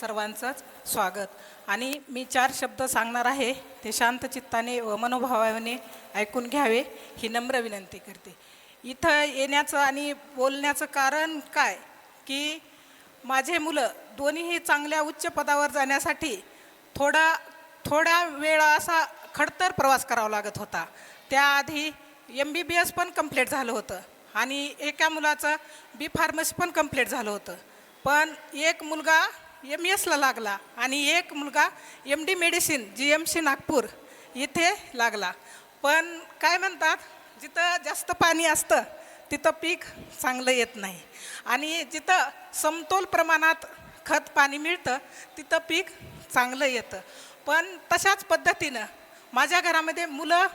सर्वांचंच स्वागत. आणि मी चार शब्द सांगणार आहे ते शांत चित्ताने व मनोभावाने ऐकून घ्यावे ही नम्र विनंती करते. इथं येण्याचं आणि बोलण्याचं कारण काय? की माझे मुलं दोन्हीही चांगल्या उच्च पदावर जाण्यासाठी थोडा थोड्या वेळा असा खडतर प्रवास करावा लागत होता. त्याआधी एम बी बी एस पण कंप्लीट झालं होतं आणि एका मुलाचं बी फार्मसी पण कंप्लीट झालं होतं. पण एक मुलगा एम एसला लागला आणि एक मुलगा M D medicine G M C Nagpur इथे लागला. पण काय म्हणतात जिथं जास्त पाणी असतं तिथं पीक चांगलं येत नाही. आणि जिथं समतोल प्रमाणात खत पाणी मिळतं तिथं पीक चांगलं येतं. पण तशाच पद्धतीनं माझ्या घरामध्ये मुलं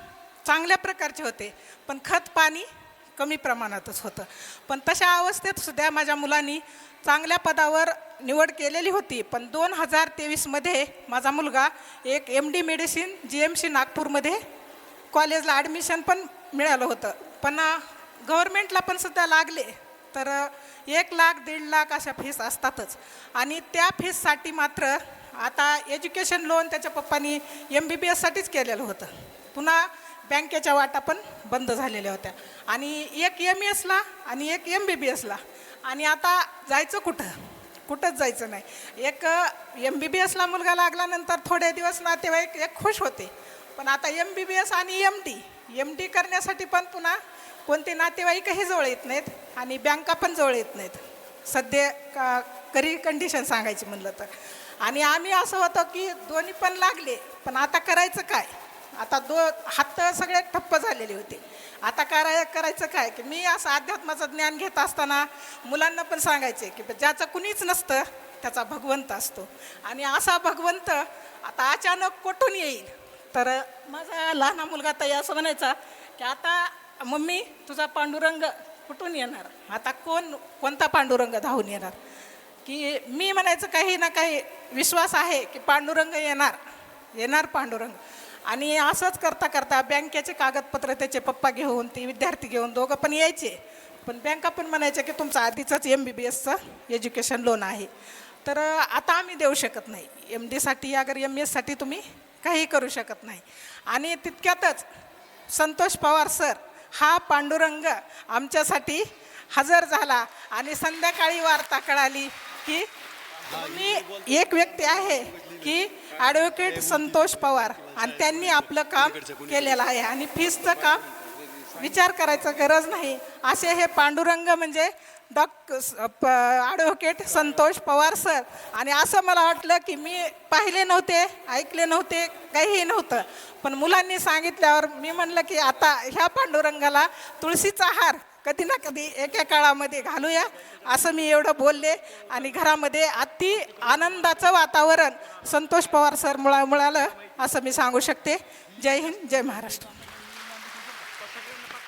चांगल्या प्रकारचे होते पण खत पाणी कमी प्रमाणातच होतं. पण तशा अवस्थेत सुद्धा माझ्या मुलांनी चांगल्या पदावर निवड केलेली होती. पण दोन हजार तेवीसमध्ये माझा मुलगा एक M D medicine G M C नागपूरमध्ये कॉलेजला ॲडमिशन पण मिळालं होतं. पण गव्हर्मेंटला पण सुद्धा लागले. तर एक लाख दीड लाख अशा फीस असतातच. आणि त्या फीससाठी मात्र आता एज्युकेशन लोन त्याच्या पप्पानी एम बी बी एससाठीच केलेलं होतं. पुन्हा बँकेच्या वाटा पण बंद झालेल्या होत्या. आणि एक एम एसला आणि एक एम बी बी एसला आणि आता जायचं कुठं? कुठंच जायचं नाही. एक एम बी बी एसला मुलगा लागल्यानंतर थोडे दिवस नातेवाईक एक खुश होते. पण आता एम बी बी एस आणि एम डी एम डी करण्यासाठी पण पुन्हा कोणते नातेवाईकही जवळ येत नाहीत आणि बँका पण जवळ येत नाहीत. सध्या का करी कंडिशन सांगायची म्हणलं तर. आणि आम्ही असं होतं की दोन्ही पण लागले पण आता करायचं काय? आता दो हात सगळे ठप्प झालेले होते. आता कराय करायचं काय? की मी असं अध्यात्माचं ज्ञान घेत असताना मुलांना पण सांगायचे की ज्याचं कुणीच नसतं त्याचा भगवंत असतो. आणि असा भगवंत आता अचानक कुठून येईल? तर माझा लहान मुलगा ताई असं म्हणायचा की आता मम्मी तुझा पांडुरंग कुठून येणार? आता कोण कोणता पांडुरंग धावून येणार? की मी म्हणायचं काही ना काही विश्वास आहे की पांडुरंग येणार. येणार पांडुरंग. आणि असंच करता करता बँकेचे कागदपत्र त्याचे पप्पा घेऊन ते विद्यार्थी घेऊन दोघं पण यायचे. पण बँका पण म्हणायच्या की तुमचं आधीचंच एम बी बी एसचं एज्युकेशन लोन आहे. तर आता आम्ही देऊ शकत नाही. एम डीसाठी अगर एम एससाठी तुम्ही काही करू शकत नाही. आणि तितक्यातच संतोष पवार सर हा पांडुरंग आमच्यासाठी हजर झाला आणि संध्याकाळी वार्ता कळाली की मी एक व्यक्ती आहे. की ॲडव्होकेट संतोष पवार. आणि त्यांनी आपलं काम केलेलं आहे. आणि फीसचं काम विचार करायचा गरज नाही. असे हे पांडुरंग म्हणजे doc advocate Santosh Pawar sir आणि असं मला वाटलं की मी पाहिले नव्हते ऐकले नव्हते काहीही नव्हतं. पण मुलांनी सांगितल्यावर मी म्हणलं की आता ह्या पांडुरंगाला तुळशीचा हार कधी ना कधी एका काळामध्ये घालूया असं मी एवढं बोलले. आणि घरामध्ये अति आनंदाचं वातावरण संतोष पवार सर मुळा मिळालं असं मी सांगू शकते. जय हिंद जय महाराष्ट्र.